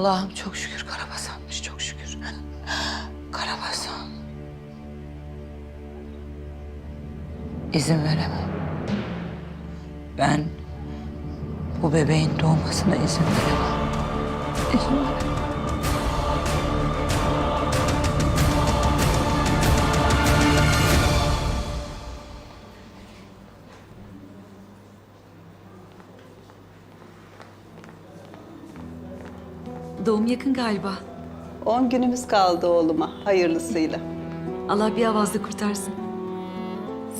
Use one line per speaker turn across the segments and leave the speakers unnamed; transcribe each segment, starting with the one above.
Allah'ım çok şükür Karabasan'mış çok şükür. Karabasan. İzin veremem. Ben bu bebeğin doğmasına izin veremem. İzin veremem.
Doğum yakın galiba.
10 günümüz kaldı oğluma hayırlısıyla.
Allah bir avazda kurtarsın.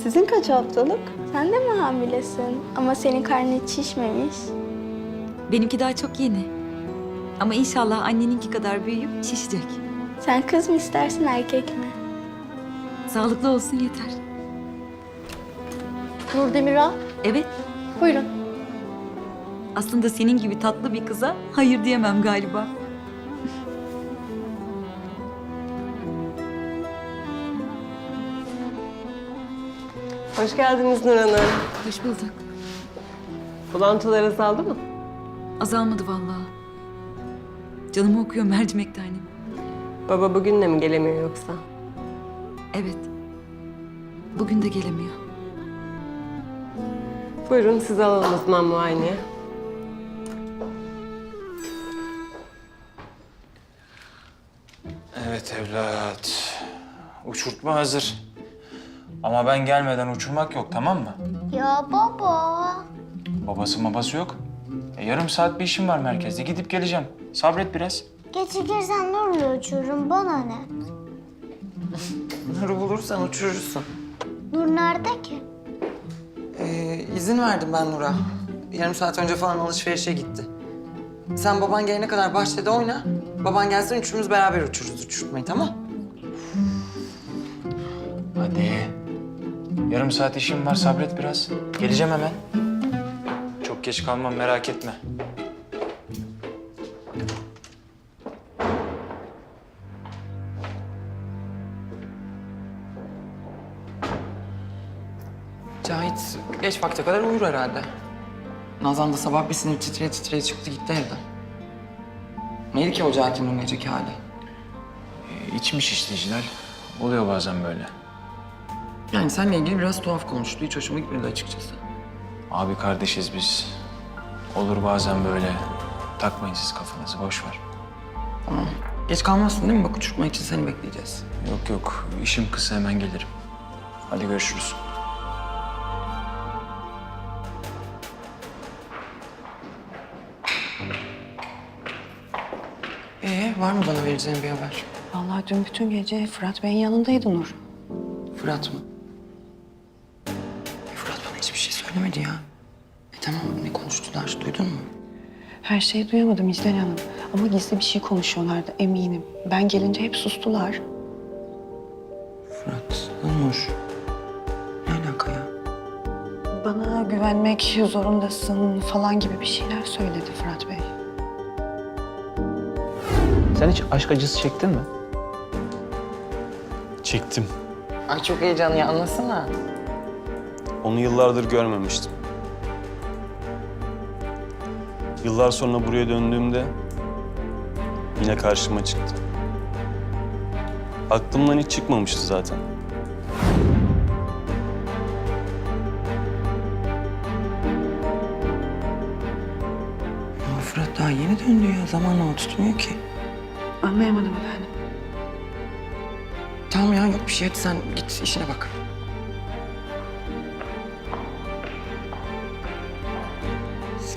Sizin kaç haftalık?
Sen de mi hamilesin? Ama senin karnın hiç şişmemiş.
Benimki daha çok yeni. Ama inşallah anneninki kadar büyüyüp şişecek.
Sen kız mı istersin erkek mi?
Sağlıklı olsun yeter.
Nur Demirel,
Evet,
buyurun.
aslında senin gibi tatlı bir kıza hayır diyemem galiba.
Hoş geldiniz Nur Hanım.
Hoş bulduk.
Bulantılar azaldı mı?
Azalmadı vallahi. Canımı okuyor mercimek tanem.
Baba bugün de mi gelemiyor yoksa?
Evet. Bugün de gelemiyor.
Buyurun sizi alalım o zaman muayeneye.
Evet evlat. Uçurtma hazır. Ama ben gelmeden uçurmak yok tamam mı?
Ya baba.
Babası babası yok. E, yarım saat bir işim var merkezde. Gidip geleceğim. Sabret biraz.
Gecikirsen Nur'la uçururum bana ne?
Nur'u bulursan uçurursun.
Nur nerede ki?
Ee, izin verdim ben Nur'a. Yarım saat önce falan alışverişe gitti. Sen baban gelene kadar bahçede oyna. Baban gelsin üçümüz beraber uçururuz uçurtmayı tamam?
Hadi. Yarım saat işim var sabret biraz. Geleceğim hemen. Çok geç kalmam merak etme.
Cahit geç vakte kadar uyur herhalde. Nazan da sabah bir sinir titreye titreye çıktı gitti evden. Neydi ki o Cahit'in dün geceki hali?
İçmiş işte Hilal. Oluyor bazen böyle.
Yani seninle ilgili biraz tuhaf konuştu. Hiç hoşuma gitmedi açıkçası.
Abi kardeşiz biz. Olur bazen böyle. Takmayın siz kafanızı boş ver.
Tamam. Geç kalmazsın değil mi? Bak uçurtma için seni bekleyeceğiz.
Yok yok işim kısa hemen gelirim. Hadi görüşürüz.
Ee, var mı bana vereceğin bir haber?
Vallahi dün bütün gece Fırat Bey'in yanındaydı Nur.
Fırat mı? Hiçbir şey söylemedi ya. E tamam ne konuştular duydun mu?
Her şeyi duyamadım İclal Hanım. Ama gizli bir şey konuşuyorlardı eminim. Ben gelince hep sustular.
Fırat, Nur. Ne alaka ya?
Bana güvenmek zorundasın falan gibi bir şeyler söyledi Fırat Bey.
Sen hiç aşk acısı çektin mi?
Çektim.
Ay çok heyecanlı ya anlasana.
Onu yıllardır görmemiştim. Yıllar sonra buraya döndüğümde yine karşıma çıktı. Aklımdan hiç çıkmamıştı zaten.
Ama Fırat daha yeni döndü ya. Zamanla o tutmuyor ki.
Anlayamadım efendim.
Tamam ya yok bir şey hadi sen git işine bak.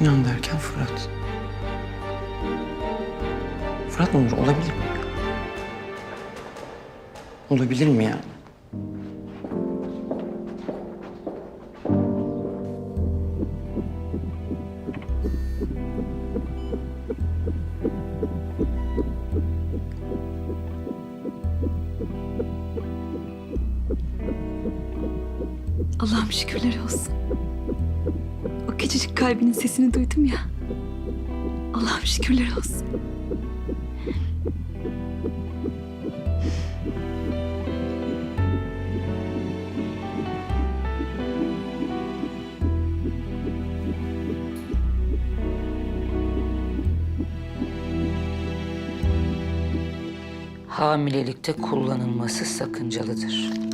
Sinan derken Fırat. Fırat mı olur? Olabilir mi? Olabilir mi yani?
Kalbinin sesini duydum ya. Allah'ım şükürler olsun.
Hamilelikte kullanılması sakıncalıdır.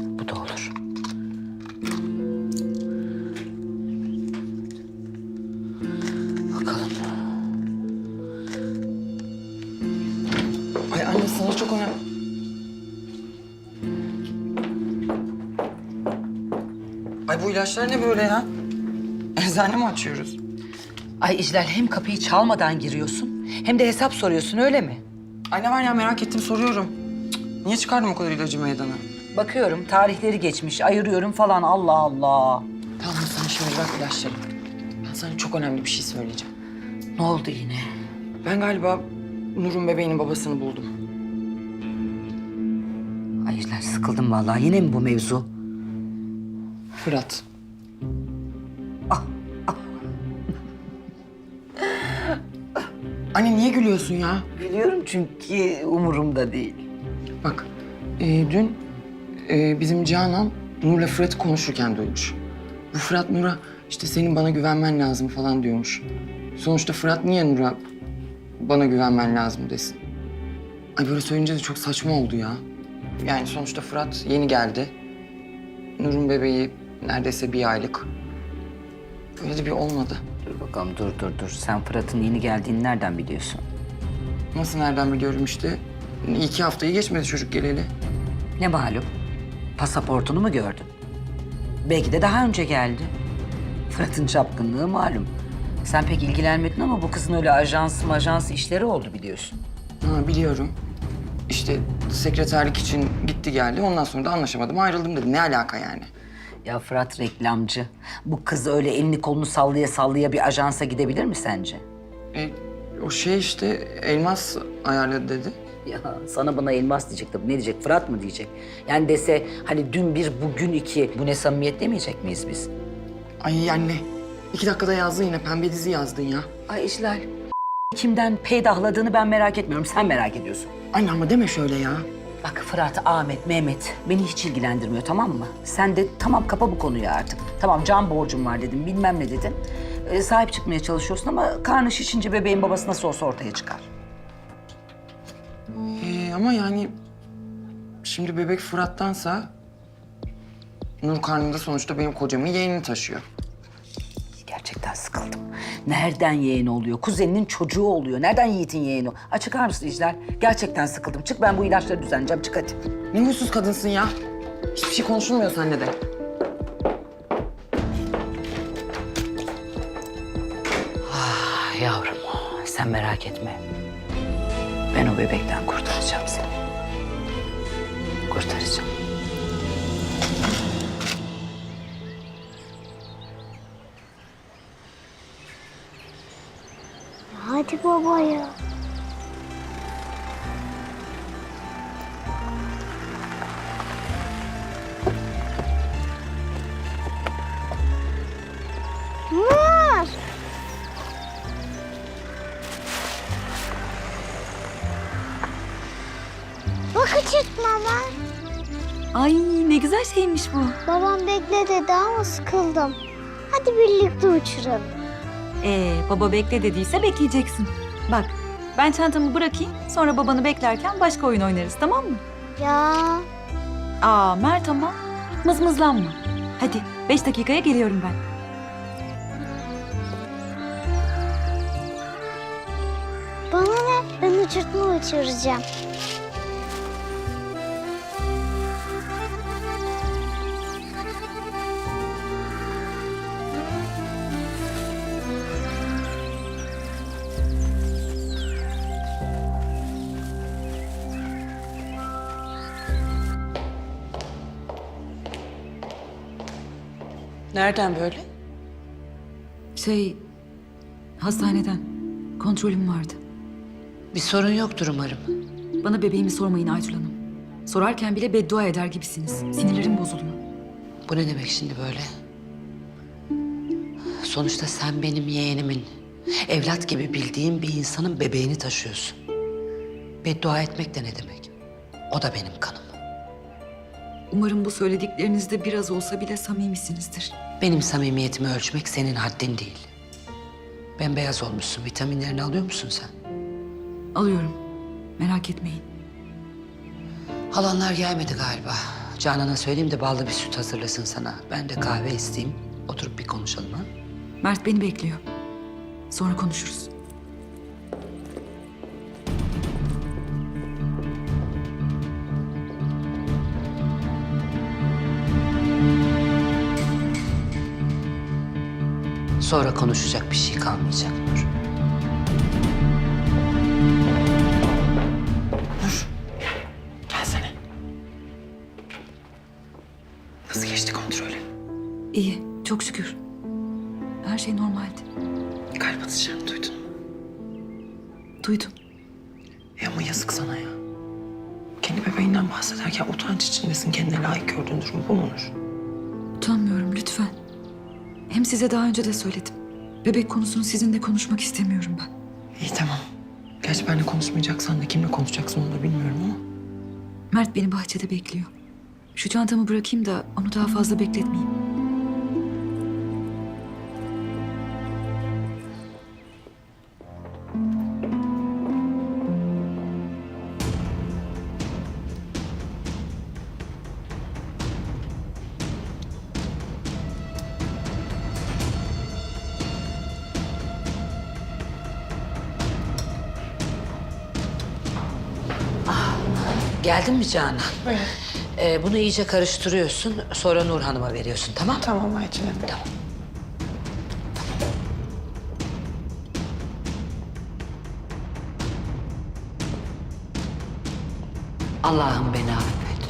İlaçlar ne böyle ya? Eczane mi açıyoruz?
Ay İclal hem kapıyı çalmadan giriyorsun hem de hesap soruyorsun öyle mi?
Ay ne var ya merak ettim soruyorum. Cık, niye çıkardım o kadar ilacı meydana?
Bakıyorum tarihleri geçmiş ayırıyorum falan Allah Allah.
Tamam sen şimdi bırak ilaçları. Ben sana çok önemli bir şey söyleyeceğim.
Ne oldu yine?
Ben galiba Nur'un bebeğinin babasını buldum.
Ay İclal sıkıldım vallahi yine mi bu mevzu?
Fırat. Anne niye gülüyorsun ya?
Biliyorum çünkü umurumda değil.
Bak, e, dün e, bizim Canan Nur'la Fırat'ı konuşurken duymuş. Bu Fırat Nur'a işte senin bana güvenmen lazım falan diyormuş. Sonuçta Fırat niye Nur'a bana güvenmen lazım desin. Ay böyle söyleyince de çok saçma oldu ya. Yani sonuçta Fırat yeni geldi. Nur'un bebeği neredeyse bir aylık. Öyle de bir olmadı.
Dur bakalım dur dur dur. Sen Fırat'ın yeni geldiğini nereden biliyorsun?
Nasıl nereden biliyorum işte. İki haftayı geçmedi çocuk geleli.
Ne malum? Pasaportunu mu gördün? Belki de daha önce geldi. Fırat'ın çapkınlığı malum. Sen pek ilgilenmedin ama bu kızın öyle ajans majans işleri oldu biliyorsun.
Ha biliyorum. İşte sekreterlik için gitti geldi. Ondan sonra da anlaşamadım ayrıldım dedi. Ne alaka yani?
Ya Fırat reklamcı. Bu kız öyle elini kolunu sallaya sallaya bir ajansa gidebilir mi sence?
E, o şey işte elmas ayarladı dedi.
Ya sana bana elmas diyecek tabii. Ne diyecek? Fırat mı diyecek? Yani dese hani dün bir, bugün iki. Bu ne samimiyet demeyecek miyiz biz?
Ay anne. iki dakikada yazdın yine pembe dizi yazdın ya.
Ay İşlal. Kimden peydahladığını ben merak etmiyorum. Sen merak ediyorsun.
Anne ama deme şöyle ya.
Bak Fırat, Ahmet, Mehmet beni hiç ilgilendirmiyor tamam mı? Sen de tamam kapa bu konuyu artık. Tamam can borcum var dedim bilmem ne dedin. Ee, sahip çıkmaya çalışıyorsun ama karnı şişince bebeğin babası nasıl olsa ortaya çıkar.
Ee, ama yani şimdi bebek Fırat'tansa Nur karnında sonuçta benim kocamın yeğenini taşıyor.
Gerçekten sıkıldım. Nereden yeğen oluyor? Kuzeninin çocuğu oluyor. Nereden Yiğit'in yeğeni? Ay çıkar mısın İclal? Gerçekten sıkıldım. Çık ben bu ilaçları düzenleyeceğim. Çık hadi.
Ne huysuz kadınsın ya. Hiçbir şey konuşulmuyor seninle de.
Ah yavrum sen merak etme. Ben o bebekten kurtaracağım seni.
Hadi baba ya. Var. Bak.
Ay ne güzel şeymiş bu.
Babam bekle dedi ama sıkıldım. Hadi birlikte uçuralım.
Ee, baba bekle dediyse bekleyeceksin. Bak ben çantamı bırakayım sonra babanı beklerken başka oyun oynarız tamam mı?
Ya
Aa Mert ama mızmızlanma. Hadi beş dakikaya geliyorum ben.
bana ne? Ben uçurtma uçuracağım.
Nereden böyle?
Şey, hastaneden kontrolüm vardı.
Bir sorun yoktur umarım.
Bana bebeğimi sormayın Aytül Hanım. Sorarken bile beddua eder gibisiniz. Sinirlerim bozuluyor.
Bu ne demek şimdi böyle? Sonuçta sen benim yeğenimin, evlat gibi bildiğim bir insanın bebeğini taşıyorsun. Beddua etmek de ne demek? O da benim kanım.
Umarım bu söylediklerinizde biraz olsa bile samimisinizdir.
Benim samimiyetimi ölçmek senin haddin değil. Bembeyaz olmuşsun. Vitaminlerini alıyor musun sen?
Alıyorum. Merak etmeyin.
Halanlar gelmedi galiba. Canan'a söyleyeyim de ballı bir süt hazırlasın sana. Ben de kahve isteyeyim. Oturup bir konuşalım ha.
Mert beni bekliyor. Sonra konuşuruz.
Sonra konuşacak bir şey kalmayacak Nur.
Gelsene. Nasıl geçti kontrolü?
İyi, çok şükür. Her şey normaldi.
Kalp atışlarını duydun mu?
Duydum.
E ama yazık sana ya. Kendi bebeğinden bahsederken utanç içindesin. Kendine layık gördüğün durum bu mu Nur?
Utanmıyorum lütfen. Hem size daha önce de söyledim. Bebek konusunu sizinle konuşmak istemiyorum ben.
İyi tamam. Gerçi benimle konuşmayacaksan da kimle konuşacaksın onu da bilmiyorum ama.
Mert beni bahçede bekliyor. Şu çantamı bırakayım da onu daha fazla bekletmeyeyim.
Geldin mi Canan? Ee, bunu iyice karıştırıyorsun. Sonra Nur Hanım'a veriyorsun tamam mı?
Tamam Hanım.
Tamam. Allah'ım beni affet.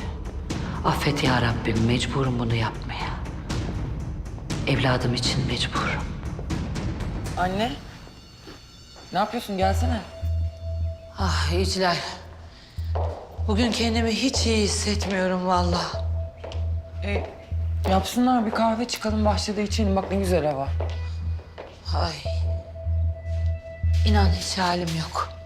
Affet ya Rabbim mecburum bunu yapmaya. Evladım için mecburum.
Anne. Ne yapıyorsun? Gelsene.
Ah İclal. Bugün kendimi hiç iyi hissetmiyorum vallahi.
E, yapsınlar bir kahve çıkalım bahçede içelim. Bak ne güzel hava.
Ay. İnan hiç halim yok.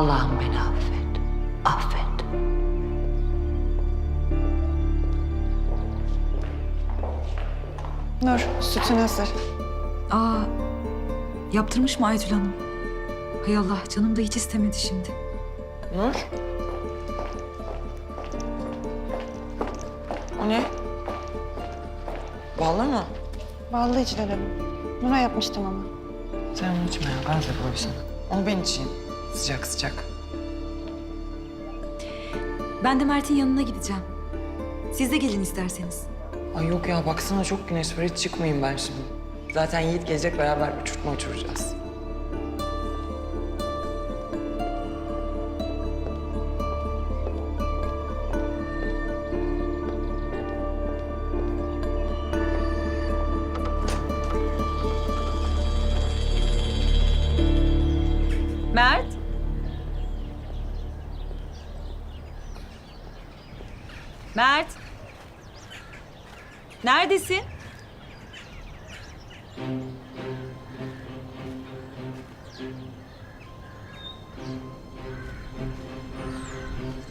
Allah'ım beni affet. Affet.
Nur, sütün hazır.
Aa, yaptırmış mı Aytül Hanım? Hay Allah, canım da hiç istemedi şimdi.
Nur. O ne? Ballı mı?
İclal Hanım. Nur'a yapmıştım ama.
Sen onu içme ya. Ben de koysana. Onu ben içeyim. Sıcak sıcak.
Ben de Mert'in yanına gideceğim. Siz de gelin isterseniz.
Ay yok ya baksana çok güneş var. Hiç çıkmayayım ben şimdi. Zaten Yiğit gelecek beraber uçurtma uçuracağız.
Mert. Neredesin?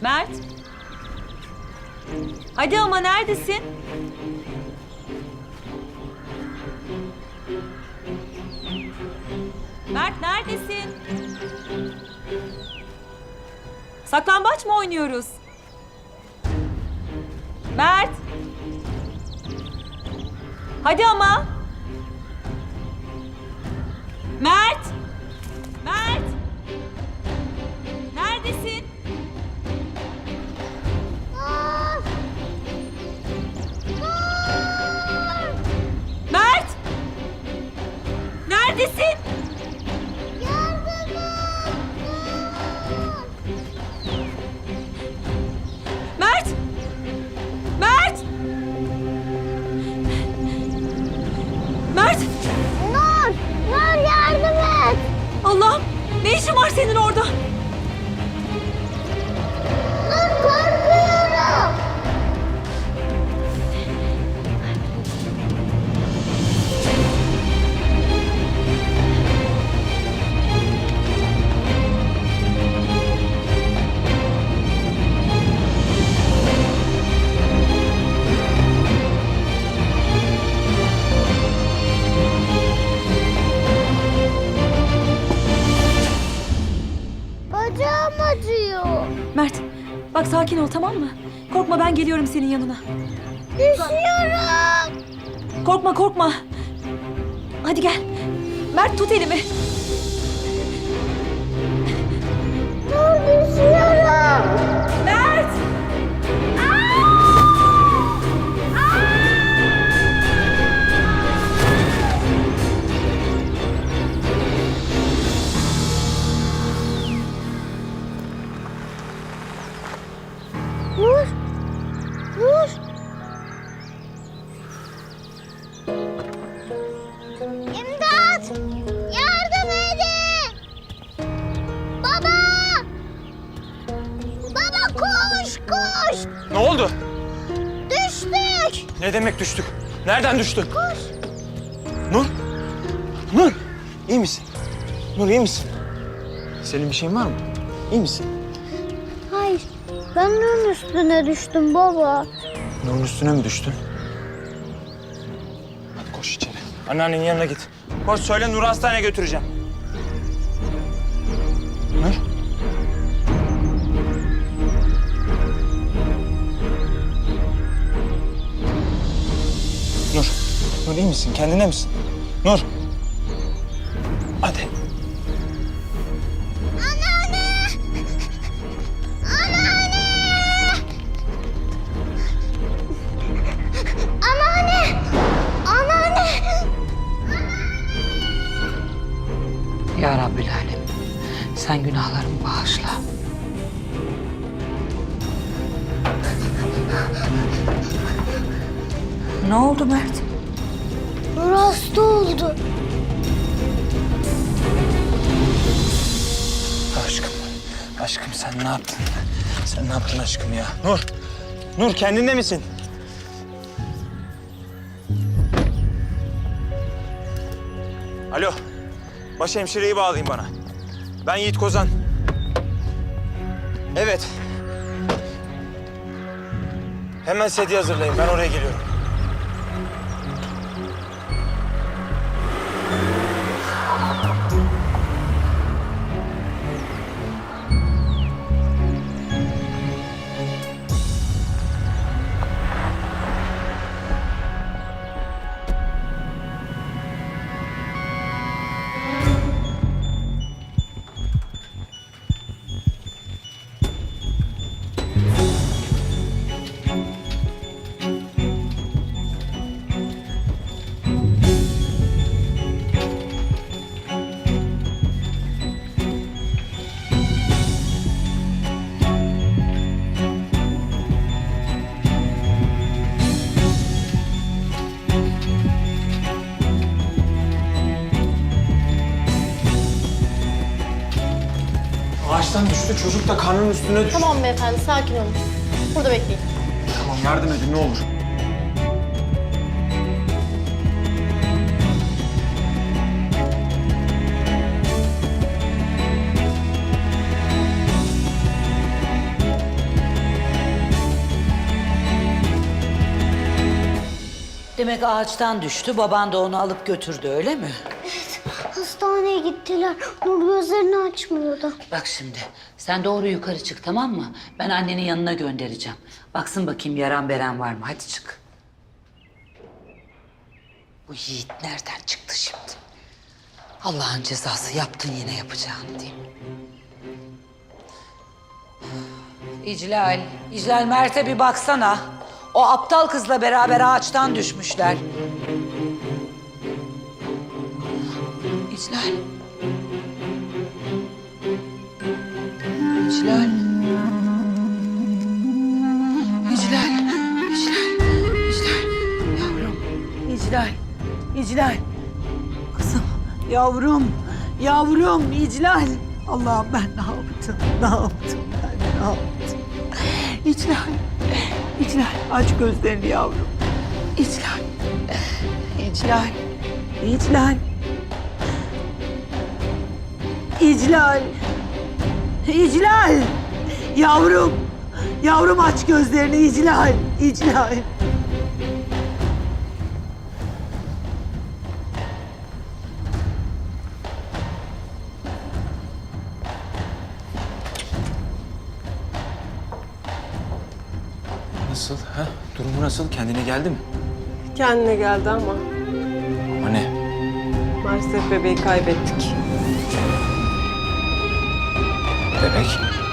Mert. Hadi ama neredesin? Mert neredesin? Saklambaç mı oynuyoruz? Mert. Hadi ama. Bak sakin ol tamam mı? Korkma ben geliyorum senin yanına.
Düşüyorum.
Korkma korkma. Hadi gel. Mert tut elimi.
Nur düşüyorum.
Mert.
Ne oldu?
Düştük!
Ne demek düştük? Nereden düştün? Nur? Nur! İyi misin? Nur iyi misin? Senin bir şeyin var mı? İyi misin?
Hayır, ben Nur'un üstüne düştüm baba.
Nur'un üstüne mi düştün? Hadi koş içeri. Anneannenin yanına git. Koş söyle Nur'u hastaneye götüreceğim. Nur. Nur iyi misin? Kendine misin? Nur. Hadi.
Ne oldu Mert?
Nur hasta oldu.
Aşkım. Aşkım sen ne yaptın? Sen ne yaptın aşkım ya? Nur. Nur kendinde misin? Alo. Başhemşireyi bağlayın bana. Ben Yiğit Kozan. Evet. Hemen sedye hazırlayın. Ben oraya geliyorum. Çocuk da karnının üstüne düştü.
Tamam beyefendi sakin olun. Burada bekleyin.
Tamam yardım edin ne olur.
Demek ağaçtan düştü. Baban da onu alıp götürdü öyle mi?
Hastaneye gittiler. Nur gözlerini açmıyordu.
Bak şimdi sen doğru yukarı çık tamam mı? Ben annenin yanına göndereceğim. Baksın bakayım yaran beren var mı? Hadi çık. Bu yiğit nereden çıktı şimdi? Allah'ın cezası yaptın yine yapacağını diyeyim. İclal, İclal Mert'e bir baksana. O aptal kızla beraber ağaçtan düşmüşler. İclal. İclal. İclal. İclal. İclal. Yavrum. İclal. İclal. Kızım. Yavrum. Yavrum. İclal. Allah'ım ben ne yaptım? Ne yaptım ben? Ne yaptım? İclal. İclal. Aç gözlerini yavrum. İclal. İclal. İclal. İclal. İclal! Yavrum! Yavrum aç gözlerini İclal! İclal!
Nasıl? Ha? Durumu nasıl? Kendine geldi mi?
Kendine geldi ama
Ama ne?
maalesef bebeği kaybettik.
Bebek.